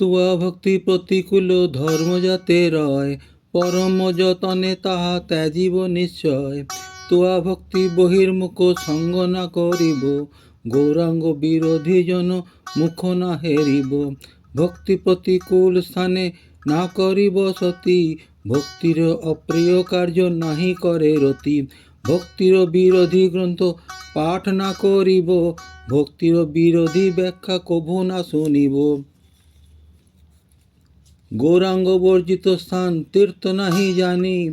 তুয়া ভক্তি প্রতিকূল ধর্ম যাতে রয়, পরম যতনে তাহা ত্যাজিব নিশ্চয়। তুয়া ভক্তি বহির্মুখ সঙ্গ না করিব, গৌরাঙ্গ বিরোধী জন মুখ না হেরিব। ভক্তি প্রতিকূল স্থানে না করিব সতী, ভক্তির অপ্রিয় কার্য নাহি করে রতি। ভক্তির বিরোধী গ্রন্থ পাঠ না করিব, ভক্তির বিরোধী ব্যাখ্যা কভু না শুনিব। গৌরাঙ্গ বর্জিত স্থান, তীর্থ নাহি জানি।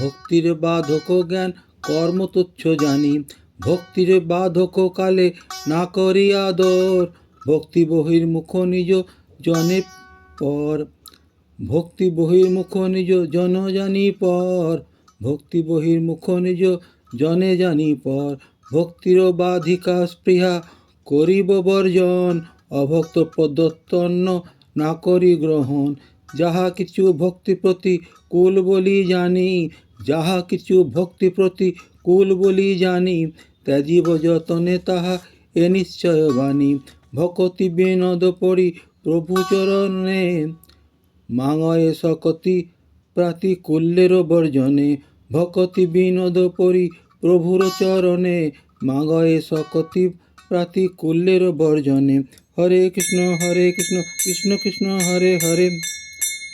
ভক্তির বাধক জ্ঞান কর্ম তুচ্ছ জানি। ভক্তির বাধক কালে না করি আদর। ভক্তি বহির্মুখ নিজ জনে পর। ভক্তি বহির্মুখ নিজ জন জানি পর। ভক্তি বহির্মুখ নিজ জনে জানি পর। ভক্তির বাধিকা স্পৃহা করিব বর্জন। অভক্ত প্রদত্তন্ন না করি গ্রহণ। যাহা কিছু ভক্তি প্রতি কুল বলি জানি, যাহা কিছু ভক্তি প্রতি কুল বলি জানি, ত্যাজিব যতনে তাহা এ নিশ্চয় বাণী। ভকতি বিনোদ পড়ি প্রভু চরণে, মাঙয়ে সকতি প্রাতিকূল্যের বর্জনে। ভকতি বিনোদ পরি প্রভুর চরণে মাগয়ে সকতি প্রাতিকূল্যের বর্জনে। হরে কৃষ্ণ হরে কৃষ্ণ কৃষ্ণ কৃষ্ণ, হরে হরে।